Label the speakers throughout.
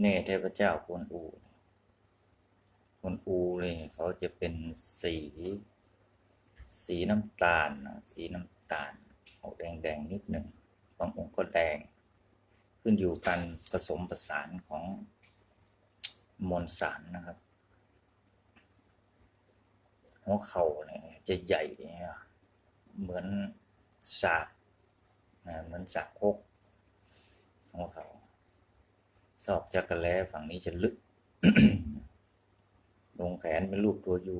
Speaker 1: เนี่ยเทพเจ้ากวนอูกวนอูเลยเขาจะเป็นสี สีน้ำตาลนะสีน้ำตาลออกแดงแดงๆนิดหนึ่งบางองค์ก็แดง ขึ้นอยู่กันผสมผสานของมวลสารนะครับหัวเข่าเนี่ยจะใหญ่เนี่ยเหมือนสากนะเหมือนสากพกหัวเข่า ศอกจักรแล้ฝั่งนี้จะลึกตรงแขนเป็นรูปตัวยู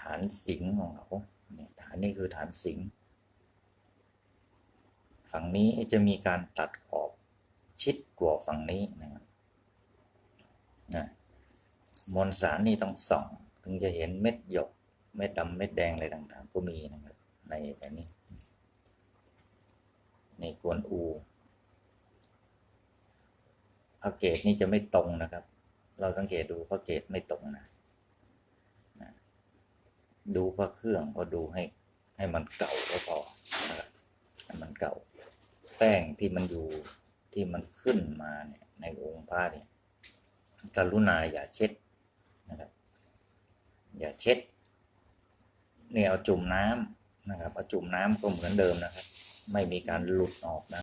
Speaker 1: ฐานสิงของเขาเนี่ยฐานนี้คือฐานสิง ฝั่งนี้จะมีการตัดขอบชิดกว่าฝั่งนี้นะครับนะมวลสารนี่ต้องส่อง ถึงจะเห็นเม็ดหยก เม็ดดำเม็ดแดงอะไรต่างๆ ก็มีนะครับ ในอันนี้ ในกวนอู พระเกตนี่จะไม่ตรงนะครับ เราสังเกตดูพระเกตไม่ตรงนะนะดูพระเครื่องก็ดูให้ ให้มันเก่าก็พอนะครับให้มันเก่า แป้งที่มันอยู่ที่มันขึ้นมาเนี่ยในองค์พระเนี่ยกรุณาอย่าเช็ดนะครับอย่าเช็ดเนี่ยเอาจุ่มน้ำนะครับเอาจุ่มน้ำก็เหมือนเดิมนะครับ ไม่มีการหลุดออกนะ